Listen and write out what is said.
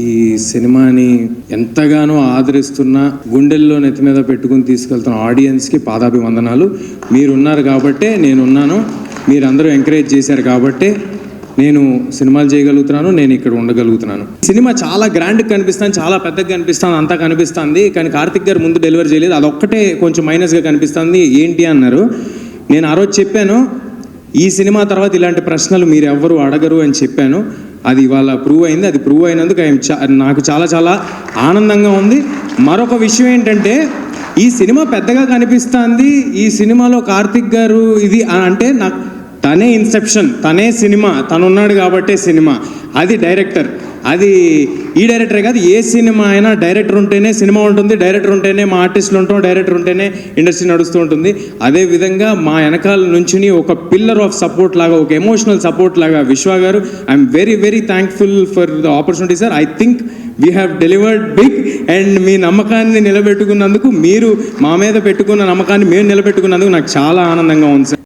ఈ సినిమాని ఎంతగానో ఆదరిస్తున్న గుండెల్లో నెత్తి మీద పెట్టుకుని తీసుకెళ్తున్న ఆడియన్స్కి పాదాభివందనాలు. మీరున్నారు కాబట్టే నేనున్నాను. మీరందరూ ఎంకరేజ్ చేశారు కాబట్టే నేను సినిమాలు చేయగలుగుతున్నాను నేను ఇక్కడ ఉండగలుగుతున్నాను. సినిమా చాలా గ్రాండ్ కనిపిస్తాను చాలా పెద్దగా కనిపిస్తుంది అంతా కనిపిస్తుంది. కానీ కార్తిక్ గారు ముందు డెలివరీ చేయలేదు. అదొక్కటే కొంచెం మైనస్గా కనిపిస్తుంది. ఏంటి అన్నారు. నేను ఆ రోజు చెప్పాను ఈ సినిమా తర్వాత ఇలాంటి ప్రశ్నలు మీరు ఎవ్వరు అడగరు అని చెప్పాను. అది ఇవాళ ప్రూవ్ అయింది. అది ప్రూవ్ అయినందుకు ఐఎమ్ నాకు చాలా చాలా ఆనందంగా ఉంది. మరొక విషయం ఏంటంటే ఈ సినిమా పెద్దగా కనిపిస్తుంది. ఈ సినిమాలో కార్తిక్ గారు ఇది అంటే నాకు తనే ఇన్సెప్షన్ తనే సినిమా తను ఉన్నాడు కాబట్టే సినిమా. అది డైరెక్టర్. అది ఈ డైరెక్టరే కాదు ఏ సినిమా అయినా డైరెక్టర్ ఉంటేనే సినిమా ఉంటుంది డైరెక్టర్ ఉంటేనే మా ఆర్టిస్టులు ఉంటాం డైరెక్టర్ ఉంటేనే ఇండస్ట్రీ నడుస్తూ ఉంటుంది. అదే విధంగా మా వెనకాల నుంచి ఒక పిల్లర్ ఆఫ్ సపోర్ట్ లాగా ఒక ఎమోషనల్ సపోర్ట్ లాగా Vishwa garu I'm very very thankful for the opportunity sir I think we have delivered big and మీ నమ్మకాన్ని నిలబెట్టుకున్నందుకు మీరు మా మీద పెట్టుకున్న నమ్మకాన్ని మేము నిలబెట్టుకున్నందుకు నాకు చాలా ఆనందంగా ఉంది సార్